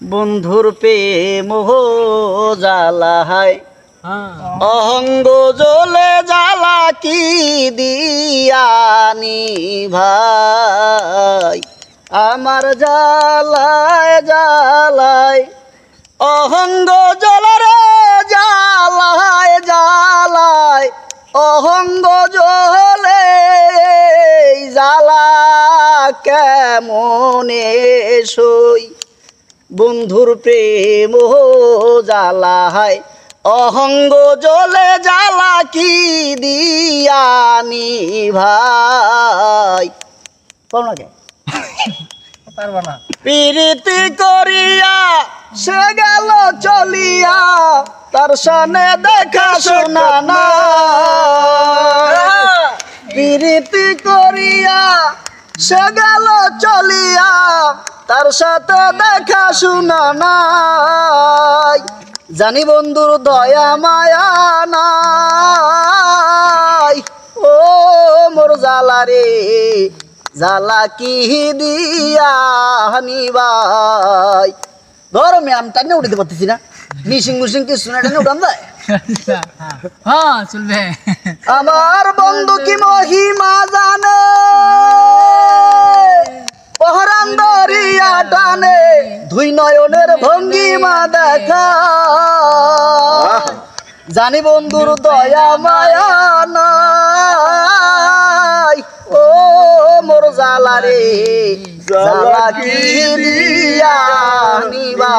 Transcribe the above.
বন্ধুর প্রেম জালাহায় হ্যাঁ। অহঙ্গ জলে জ্বালা কি দিয়ানি ভাই? আমার জ্বালায় জ্বালায় অহঙ্গ জলরে জ্বালায় জ্বালায় অহঙ্গ জলে জ্বালা কেমনে সই? বন্ধুর প্রেম জ্বালায় অহঙ্গ জলে জ্বালা কি দিয়ানি ভাই? পারবা না। প্রীতি করিয়া সে গেল চলিয়া তার সনে দেখা শোনা না প্রীতি করিয়া সে গেল চলিয়া তার সাথে দেখা শোনা নাই। জানি বন্ধুর দয়া মায়া নাই। ও মোর জালা রে জালা কি দিয়া হানিবাই ধরো ম্যাম টানে উঠতে পারতেছি না। মিশিং মুশিং কিছু না টানে উঠান যায় হ্যাঁ চলবে। আমার বন্ধু কি মহিমা জানে? টানে দুই নয়নের ভঙ্গিমা দেখা। জানি বন্ধুর দয়া মায়া নাই। ও মোর জালা রে জালা কি দিয়া নিবা